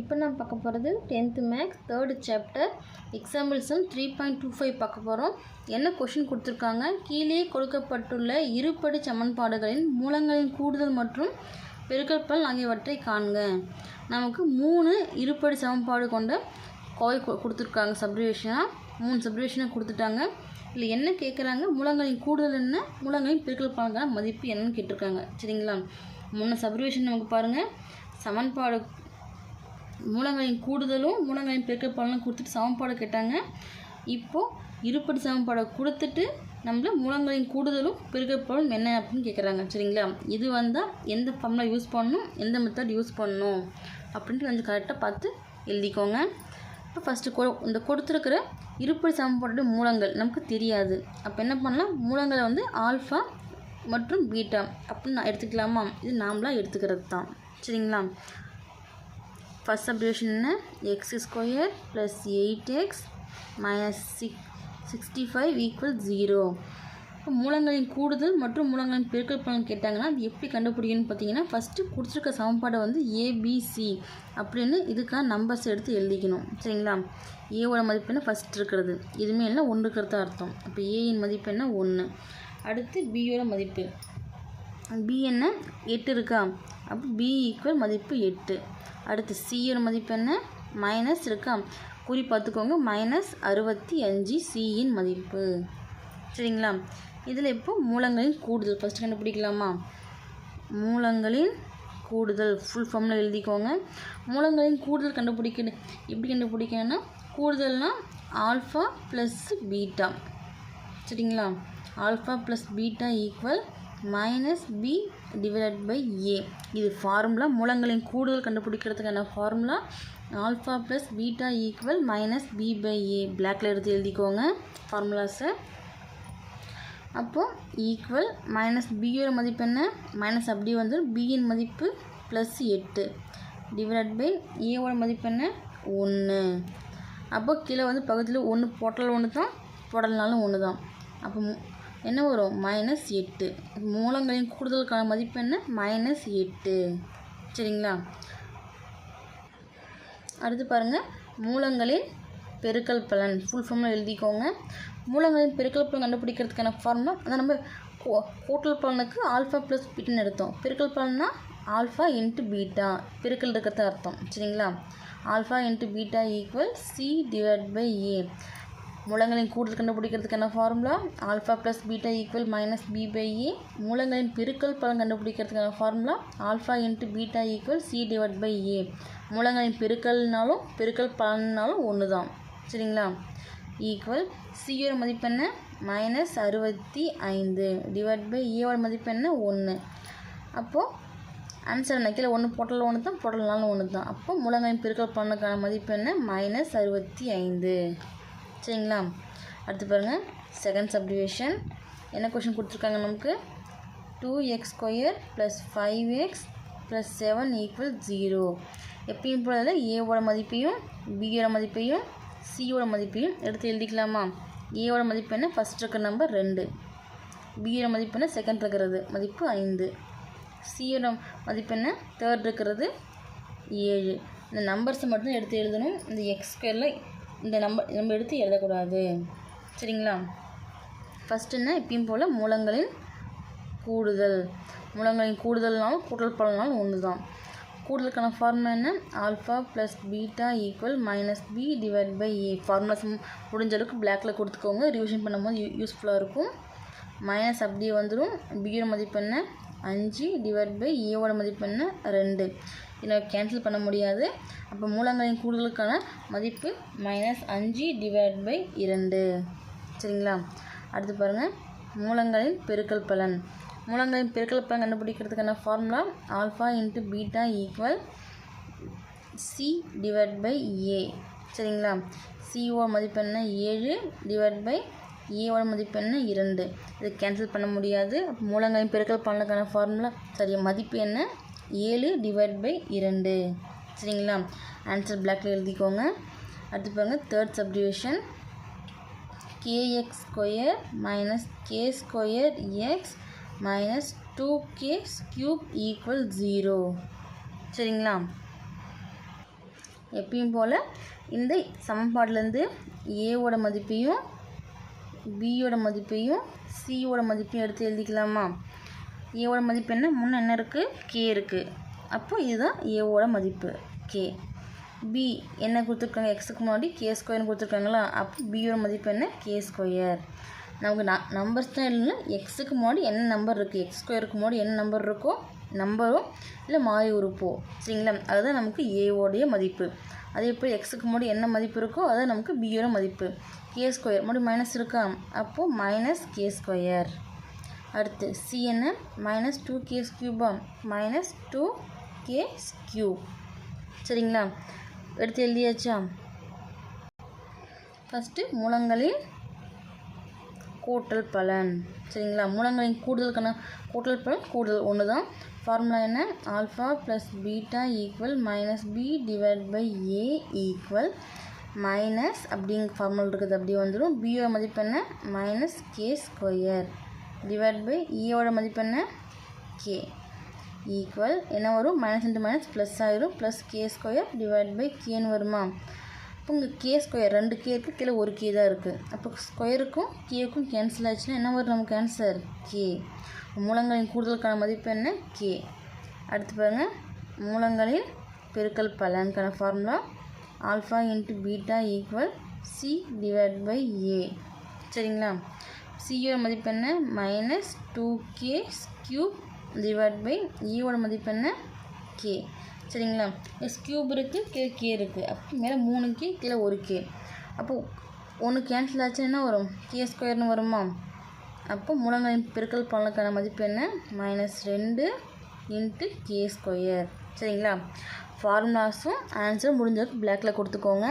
இப்போ நான் பார்க்க போகிறது tenth maths third chapter example sum three point two five பார்க்க போகிறோம். என்ன கொஷின் கொடுத்துருக்காங்க? கீழே கொடுக்கப்பட்டுள்ள இருபடி சமன்பாடுகளின் மூலங்களின் கூடுதல் மற்றும் பெருக்கற்பலன் ஆகியவற்றை காண்க. நமக்கு மூணு இருபடி சமன்பாடு கொண்ட கோவை கொடுத்துருக்காங்க. சப்ரிவேஷனாக மூணு சப்ரிவேஷனை கொடுத்துட்டாங்க. இல்லை என்ன கேட்குறாங்க? மூலங்களின் கூடுதல் என்ன? மூலங்களின் பெருக்கல் பலன்கான மதிப்பு என்னன்னு கேட்டிருக்காங்க. சரிங்களா? முன்ன சப்ரிவேஷன் நமக்கு பாருங்கள் சமன்பாடு மூலங்களின் கூடுதலும் மூலங்களின் பெருக்கல் பலனும் கொடுத்துட்டு சமன்பாடு கேட்டாங்க. இப்போது இருப்படி சமன்பாடை கொடுத்துட்டு நம்மள மூலங்களின் கூடுதலும் பெருக்கல் என்ன அப்படின்னு கேட்குறாங்க சரிங்களா? இது வந்தால் எந்த ஃபார்முலா யூஸ் பண்ணணும் எந்த மெத்தட் யூஸ் பண்ணணும் அப்படின்ட்டு கொஞ்சம் கரெக்டாக பார்த்து எழுதிக்கோங்க. இப்போ ஃபஸ்ட்டு கொ இந்த கொடுத்துருக்கிற இருப்படி சமன்பாடோட மூலங்கள் நமக்கு தெரியாது. அப்போ என்ன பண்ணலாம்? மூலங்களை வந்து ஆல்ஃபா மற்றும் பீட்டா அப்படின்னு எடுத்துக்கலாமா? இது நாமளாக எடுத்துக்கிறது தான் சரிங்களா? ஃபஸ்ட் சப்டிவிஷன் என்ன? X square plus eight x minus six sixty five equal zero மூலங்களின் கூடுதல் மற்றும் மூலங்களின் பெருக்கல் பலன் கேட்டாங்கன்னா அது எப்படி கண்டுபிடிக்கணும்னு பார்த்தீங்கன்னா ஃபஸ்ட்டு கொடுத்துருக்க சமன்பாடை வந்து ஏபிசி அப்படின்னு இதுக்கான நம்பர்ஸ் எடுத்து எழுதிக்கணும். சரிங்களா? ஏவோட மதிப்பு என்ன? ஃபஸ்ட் இருக்கிறது. இதுவுமே இல்லை ஒன்று தான் அர்த்தம். அப்போ ஏயின் மதிப்பு என்ன? ஒன்று. அடுத்து பியோட மதிப்பு. பி என்ன? எட்டு இருக்கா? அப்போ பி ஈக்குவல் மதிப்பு எட்டு. அடுத்து சியோட மதிப்பு என்ன? மைனஸ் இருக்கா? குறி பார்த்துக்கோங்க. மைனஸ் அறுபத்தி அஞ்சு சியின் மதிப்பு. சரிங்களா? இதில் இப்போ மூலங்களின் கூடுதல். ஃபஸ்ட்டு கண்டுபிடிக்கலாமா? மூலங்களின் கூடுதல். ஃபுல் ஃபார்மில் எழுதிக்கோங்க. மூலங்களின் கூடுதல் கண்டுபிடிக்கணும். எப்படி கண்டுபிடிக்கணும்னா கூடுதல்னா ஆல்ஃபா ப்ளஸ் பீட்டா சரிங்களா? Alpha plus beta equal minus b divided by a இது ஃபார்முலா மூலங்களின் கூடுதல் கண்டுபிடிக்கிறதுக்கான formula alpha plus beta equal minus b by a பிளாக்ல எடுத்து எழுதிக்கோங்க ஃபார்முலாஸை அப்போது ஈக்குவல் மைனஸ் பியோட மதிப்பு என்ன? மைனஸ் அப்படி வந்து பியின் மதிப்பு ப்ளஸ் எட்டு. டிவைட் பை ஏவோட மதிப்பு என்ன? ஒன்று அப்போ கீழே வந்து பக்கத்தில் ஒன்று போட்டல் ஒன்று தான் பொடல்னாலும் ஒன்று தான் அப்போ என்ன வரும்? மைனஸ் எட்டு. மூலங்களின் கூடுதலுக்கான மதிப்பு என்ன? மைனஸ் எட்டு. சரிங்களா? அடுத்து பாருங்கள் மூலங்களின் பெருக்கல் பலன். ஃபுல் ஃபார்மில் எழுதிக்கோங்க. மூலங்களின் பெருக்கல் பலன் கண்டுபிடிக்கிறதுக்கான ஃபார்முலா அதை நம்ம கூ- கூட்டல் பலனுக்கு ஆல்ஃபா ப்ளஸ் பீட்டான்னு எடுத்தோம். பெருக்கல் பலன்னா ஆல்ஃபா இன்ட்டு பீட்டா பெருக்கல் இருக்கிறது அர்த்தம். சரிங்களா? Alpha into beta equal c divide by a மூலங்களின் கூடுதல் கண்டுபிடிக்கிறதுக்கான formula alpha plus beta equal minus b by a மூலங்களின் பெருக்கல் பலன் கண்டுபிடிக்கிறதுக்கான formula alpha into beta equal c divide by a மூலங்களின் பெருக்கல்னாலும் பெருக்கல் பலன்னாலும் ஒன்று தான் சரிங்களா ஈக்குவல் சியோட மதிப்பு என்ன? மைனஸ் அறுபத்தி ஐந்து டிவைட் பை ஏவோட மதிப்பு என்ன? ஒன்று அப்போது ஆன்சர் என்ன? கீழே ஒன்று பொட்டல் ஒன்று தான் போட்டலனாலும் ஒன்று தான் அப்போ மூலங்களின் பெருக்கல் பலனுக்கான மதிப்பு என்ன? மைனஸ் அறுபத்தி ஐந்து. சரிங்களா? அடுத்து பாருங்கள் செகண்ட் சப்டிவிஷன் என்ன கொஷின் கொடுத்துருக்காங்க நமக்கு? Two x square plus five x plus seven equal zero எப்பயும் போல ஏவோட மதிப்பையும் பியோட மதிப்பையும் சியோட மதிப்பையும் எடுத்து எழுதிக்கலாமா? ஏவோட மதிப்பு என்ன? ஃபஸ்ட் இருக்கிற நம்பர் ரெண்டு. பியோட மதிப்பு என்ன? செகண்ட் இருக்கிறது. மதிப்பு ஐந்து. சியோட மதிப்பு என்ன? தேர்ட் இருக்கிறது ஏழு. இந்த நம்பர்ஸை மட்டும் எடுத்து எழுதணும். இந்த எக்ஸ் ஸ்கொயரில் இந்த நம்ம நம்ம எடுத்து எழுதக்கூடாது. சரிங்களா? ஃபஸ்ட்டுன்னா என்ன? எப்பயும் போல் மூலங்களின் கூடுதல். மூலங்களின் கூடுதல்னாலும் கூட்டல் பலனாலும் ஒன்று தான் கூடுதலுக்கான ஃபார்முலா என்ன alpha plus beta equal minus b divide by a formulas முடிஞ்ச அளவுக்கு பிளாக்ல கொடுத்துக்கோங்க. ரிவிஷன் பண்ணும்போது யூ யூஸ்ஃபுல்லாக இருக்கும். மைனஸ் அப்படியே வந்துடும் பியோட மதிப்பு என்ன? அஞ்சு டிவைட் பை ஏவோட மதிப்பு என்ன? ரெண்டு. இதில் கேன்சல் பண்ண முடியாது. அப்போ மூலங்களின் கூடுதலுக்கான மதிப்பு மைனஸ் அஞ்சு டிவைட் பை இரண்டு. சரிங்களா? அடுத்து பாருங்கள் மூலங்களின் பெருக்கல் பலன். மூலங்களின் பெருக்கல் பலன் கண்டுபிடிக்கிறதுக்கான formula alpha into beta equal c divide by a சரிங்களா? சிஓ மதிப்பு என்ன? ஏழு டிவைட் பை ஏவோட மதிப்பு என்ன? இரண்டு. இது கேன்சல் பண்ண முடியாது. அப்போ மூலங்களின் பெருக்கல் பலனுக்கான ஃபார்முலா சரி மதிப்பு என்ன? ஏழு டிவைட் பை இரண்டு. சரிங்களா? ஆன்சர் பிளாக்ல எழுதிக்கோங்க. அடுத்து பாருங்கள் third subdivision k x square minus k square x minus two k cube equal zero சரிங்களா? எப்பயும் போல் இந்த சமன்பாட்டிலேருந்து ஏவோட மதிப்பையும் பியோட மதிப்பையும் சியோட மதிப்பையும் எடுத்து எழுதிக்கலாமா? ஏவோட மதிப்பு என்ன? முன்னே என்ன இருக்குது கே இருக்குது அப்போ இதுதான் ஏவோட மதிப்பு. கே பி என்ன கொடுத்துருக்காங்க? எக்ஸுக்கு முன்னாடி கே ஸ்கொயர்னு கொடுத்துருக்காங்களா? அப்போ பியோட மதிப்பு என்ன? கே ஸ்கொயர் நமக்கு ந நம்பர்ஸ் தான் இல்லைன்னா எக்ஸுக்கு முன்னாடி என்ன நம்பர் இருக்குது எக்ஸ் ஸ்கொயருக்கு முன்னாடி என்ன நம்பர் இருக்கோ நம்பரோ இல்லை மாறி உறுப்போ. சரிங்களா? அதுதான் நமக்கு ஏவோடைய மதிப்பு. அதே போல் எக்ஸுக்கு முன்னாடி என்ன மதிப்பு இருக்கோ அதுதான் நமக்கு பியோட மதிப்பு. கே ஸ்கொயர் முன்னாடி மைனஸ் இருக்கா? அப்போது மைனஸ் கே ஸ்கொயர் அடுத்து சி என்ன? மைனஸ் டூ கேஸ் கியூபா மைனஸ் டூ கேஸ் கியூப் சரிங்களா? எடுத்து எழுதியாச்சா? ஃபஸ்ட்டு மூலங்களின் கூட்டல் பலன். சரிங்களா? மூலங்களின் கூடுதலுக்கான கூட்டல் பலன் கூடுதல் ஒன்று தான் ஃபார்முலா என்ன? Alpha plus beta equal minus b divide by a equal minus அப்படிங்க ஃபார்முலா இருக்குது. அப்படியே வந்துடும் பிஓ மதிப்பு என்ன? Minus k square divide by இயோட மதிப்பு என்ன? கே ஈக்குவல் என்ன வரும்? மைனஸ் இன்ட்டு மைனஸ் ப்ளஸ் ஆகிரும் plus k square divide by கேன்னு வருமா? இப்போ இங்கே கே ஸ்கொயர் ரெண்டு கே இருக்குது கீழே ஒரு கே தான் இருக்குது அப்போ ஸ்கொயருக்கும் கேக்கும் கேன்சல் ஆச்சுன்னா என்ன வரும் நமக்கு ஆன்சர் கே மூலங்களின் கூடுதலுக்கான மதிப்பு என்ன? கே அடுத்து பாருங்கள் மூலங்களின் பெருக்கல் பலனுக்கான formula alpha into beta equal c divide by a சரிங்களா? சியோட மதிப்பு என்ன? Minus two k cube divide by ஈயோட மதிப்பு என்ன? கே சரிங்களா? எஸ் கியூப் இருக்குது கே கே இருக்குது அப்போ மேலே மூணு கே கீழே ஒரு கே அப்போது ஒன்று கேன்சல் ஆச்சு என்ன வரும்? கே ஸ்கொயர்னு வருமா? அப்போ மூலங்களின் பெருக்கல் பலனுக்கான மதிப்பு என்ன? மைனஸ் ரெண்டு இன்ட்டு கே ஸ்கொயர் சரிங்களா? ஃபார்முலாஸும் ஆன்சரும் முடிஞ்சதுக்கு பிளாக்கில் கொடுத்துக்கோங்க.